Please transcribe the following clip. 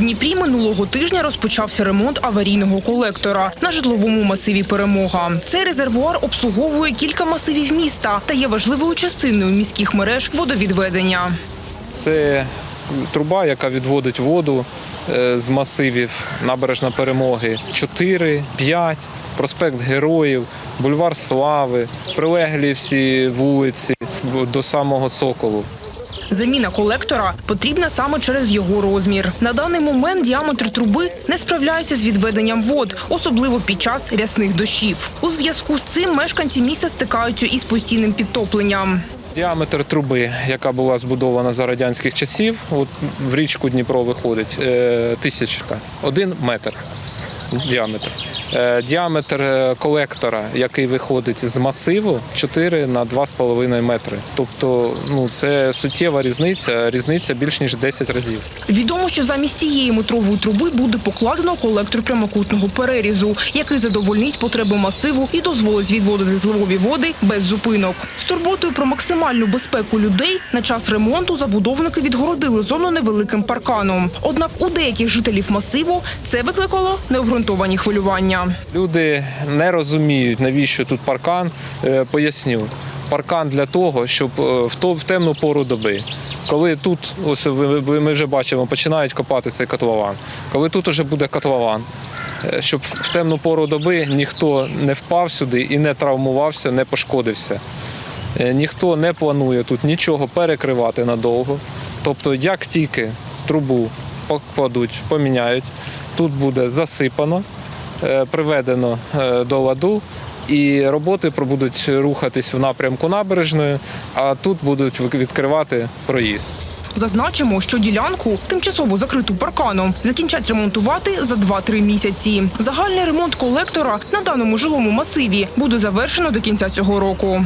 Дніпрі минулого тижня розпочався ремонт аварійного колектора на житловому масиві Перемога. Цей резервуар обслуговує кілька масивів міста та є важливою частиною міських мереж водовідведення. Це труба, яка відводить воду е, з масивів набережна перемоги 4, 5, проспект Героїв, бульвар Слави, прилеглі всі вулиці до самого Соколу. Заміна колектора потрібна саме через його розмір. На даний момент діаметр труби не справляється з відведенням вод, особливо під час рясних дощів. У зв'язку з цим мешканці міста стикаються із постійним підтопленням. Діаметр труби, яка була збудована за радянських часів, от в річку Дніпро виходить е, тисячка, один метр діаметр. Е, діаметр е, колектора, який виходить з масиву, 4 на 2,5 метри. Тобто, ну це суттєва різниця, різниця більш ніж 10 разів. Відомо, що замість цієї метрової труби буде покладено колектор прямокутного перерізу, який задовольнить потреби масиву і дозволить відводити зливові води без зупинок. З турботою про максимальну безпеку людей на час ремонту забудовники відгородили зону невеликим парканом. Однак у деяких жителів масиву це викликало необґрунтовані хвилювання. Люди не розуміють, навіщо тут паркан. Е, Поясню. Паркан для того, щоб е, в темну пору доби, коли тут, ось ми вже бачимо, починають копати цей котлован. Коли тут уже буде котлован, е, щоб в темну пору доби ніхто не впав сюди і не травмувався, не пошкодився. Ніхто не планує тут нічого перекривати надовго. Тобто, як тільки трубу покладуть, поміняють, тут буде засипано, е, приведено е, до ладу, і роботи будуть рухатись в напрямку набережної, а тут будуть відкривати проїзд. Зазначимо, що ділянку, тимчасово закриту парканом, закінчать ремонтувати за 2-3 місяці. Загальний ремонт колектора на даному жилому масиві буде завершено до кінця цього року.